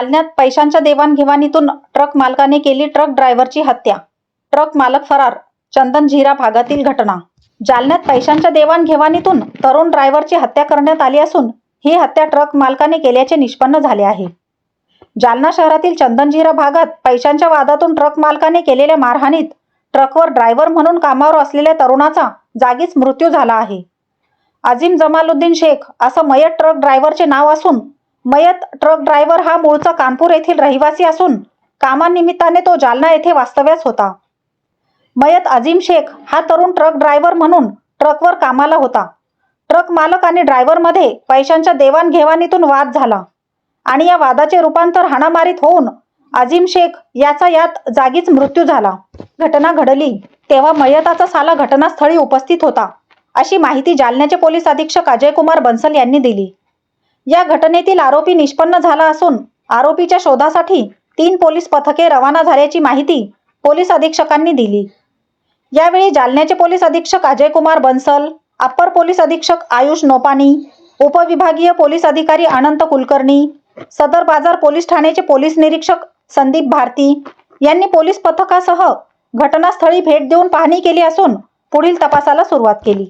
जालन्यात पैशांच्या देवाणघेवाणीतून ट्रक मालकाने केली ट्रक ड्रायव्हरची हत्या. ट्रक मालक फरार चंदनझिरा भागातील घटना. जालन्यात पैशांच्या देवाणघेवाणीतून तरुण ड्रायव्हरची हत्या करण्यात आली असून ही हत्या ट्रक मालकाने केल्याचे निष्पन्न झाले आहे. जालना शहरातील चंदनझिरा भागात पैशांच्या वादातून ट्रक मालकाने केलेल्या मारहाणीत ट्रकवर ड्रायव्हर म्हणून कामावर असलेल्या तरुणाचा जागीच मृत्यू झाला आहे. अजिम जमालुद्दीन शेख असं मयत ट्रक ड्रायव्हरचे नाव असून मयत ट्रक ड्रायव्हर हा मूळचा कानपूर येथील रहिवासी असून कामानिमित्ताने तो जालना येथे वास्तव्यास होता. मयत अजिम शेख हा तरुण ट्रक ड्रायव्हर म्हणून ट्रकवर कामाला होता. ट्रक मालक आणि ड्रायव्हरमध्ये पैशांच्या देवाणघेवाणीतून वाद झाला आणि या वादाचे रूपांतर हाणामारीत होऊन अजिम शेख याचा यात जागीच मृत्यू झाला. घटना घडली तेव्हा मयताचा साला घटनास्थळी उपस्थित होता अशी माहिती जालन्याचे पोलीस अधीक्षक अजय कुमार बन्सल यांनी दिली. या घटनेतील आरोपी निष्पन्न झाला असून आरोपीच्या शोधासाठी तीन पोलीस पथके रवाना झाल्याची माहिती पोलीस अधीक्षकांनी दिली. यावेळी जालन्याचे पोलीस अधीक्षक अजय कुमार बन्सल अप्पर पोलीस अधीक्षक आयुष नोपानी उपविभागीय पोलीस अधिकारी अनंत कुलकर्णी सदर बाजार पोलीस ठाण्याचे पोलीस निरीक्षक संदीप भारती यांनी पोलीस पथकासह घटनास्थळी भेट देऊन पाहणी केली असून पुढील तपासाला सुरुवात केली.